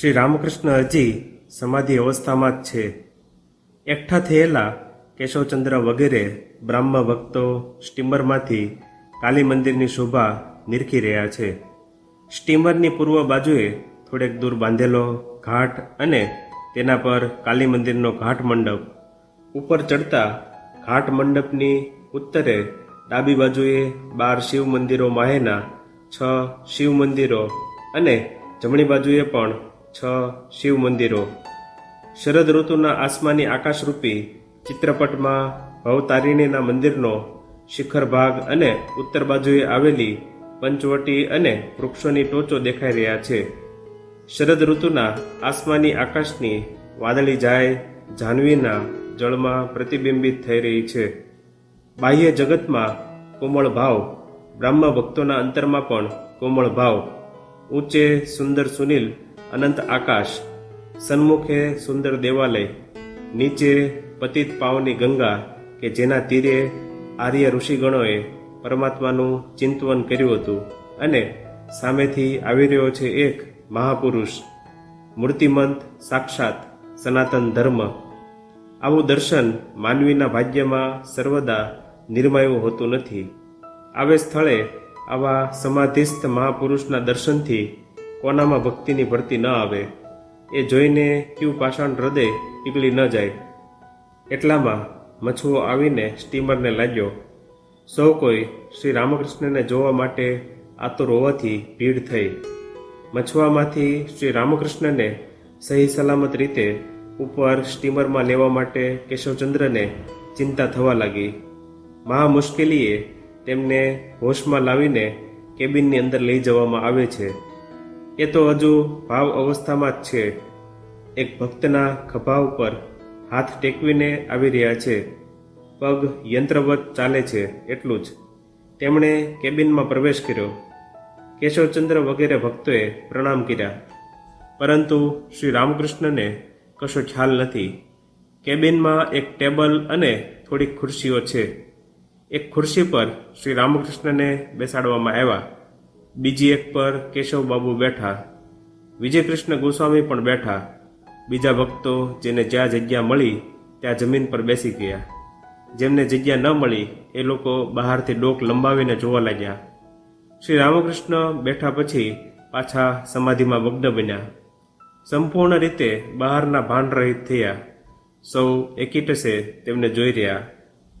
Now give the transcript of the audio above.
શ્રી રામકૃષ્ણ હજી સમાધિ અવસ્થામાં જ છે. એકઠા થયેલા કેશવચંદ્ર વગેરે બ્રાહ્મ ભક્તો સ્ટીમરમાંથી કાલી મંદિરની શોભા નિરખી રહ્યા છે. સ્ટીમરની પૂર્વ બાજુએ થોડેક દૂર બાંધેલો ઘાટ અને તેના પર કાલી મંદિરનો ઘાટ મંડપ. ઉપર ચડતા ઘાટ મંડપની ઉત્તરે ડાબી બાજુએ બાર શિવ મંદિરો માહેના, છ શિવ મંદિરો અને જમણી બાજુએ પણ છ શિવ મંદિરો. શરદ ઋતુના આસમાની આકાશરૂપી ચિત્રપટમાં ભવતારિણીના મંદિરનો શિખર ભાગ અને ઉત્તર બાજુએ આવેલી પંચવટી અને વૃક્ષોની ટોચો દેખાઈ રહ્યા છે. શરદ ઋતુના આસમાની આકાશની વાદળી જાય જાહ્નવીના જળમાં પ્રતિબિંબિત થઈ રહી છે. બાહ્ય જગતમાં કોમળ ભાવ બ્રાહ્મ ભક્તોના અંતરમાં પણ કોમળ ભાવ. ઊંચે સુંદર સુનિલ અનંત આકાશ, સન્મુખે સુંદર દેવાલય, નીચે પતિત પાવની ગંગા કે જેના તીરે આર્ય ઋષિગણોએ પરમાત્માનું ચિંતવન કર્યું હતું અને સામેથી આવી રહ્યો છે એક મહાપુરુષ, મૂર્તિમંત, સાક્ષાત, સનાતન ધર્મ. આવું દર્શન માનવીના ભાગ્યમાં સર્વદા નિર્માયું હોતું નથી. આવે સ્થળે આવા સમાધિસ્થ મહાપુરુષના દર્શનથી કોનામાં ભક્તિની ભરતી ન આવે, એ જોઈને ક્યુ પાષાણ હૃદય પીગળી ન જાય. એટલામાં મછુઓ આવીને સ્ટીમરને લાગ્યો, સૌ કોઈ શ્રી રામકૃષ્ણને જોવા માટે આતુર હોવાથી ભીડ થઈ. મછુઆમાંથી શ્રી રામકૃષ્ણને સહી સલામત રીતે ઉપર સ્ટીમરમાં લેવા માટે કેશવચંદ્રને ચિંતા થવા લાગી. મહા મુશ્કેલીએ તેમને હોશમાં લાવીને કેબિનની અંદર લઈ જવામાં આવે છે. એ તો હજુ ભાવ અવસ્થામાં જ છે. એક ભક્તના ખભા ઉપર હાથ ટેકવીને આવી રહ્યા છે. પગ યંત્રવત ચાલે છે, એટલું જ. તેમણે કેબિનમાં પ્રવેશ કર્યો. કેશવચંદ્ર વગેરે ભક્તોએ પ્રણામ કર્યા. પરંતુ શ્રી રામકૃષ્ણને કશો ખ્યાલ નથી. કેબિનમાં એક ટેબલ અને થોડીક ખુરશીઓ છે. એક ખુરશી પર શ્રી રામકૃષ્ણને બેસાડવામાં આવ્યા. બીજી એક પર કેશવબાબુ બેઠા, વિજયકૃષ્ણ ગોસ્વામી પણ બેઠા, બીજા ભક્તો જેને જ્યાં જગ્યા મળી ત્યાં જમીન પર બેસી ગયા. જેમને જગ્યા ન મળી એ લોકો બહારથી ડોક લંબાવીને જોવા લાગ્યા. શ્રી રામકૃષ્ણ બેઠા પછી પાછા સમાધિમાં મગ્ન બન્યા. સંપૂર્ણ રીતે બહારના ભાન રહિત થયા. સૌ એકીટસે તેમને જોઈ રહ્યા.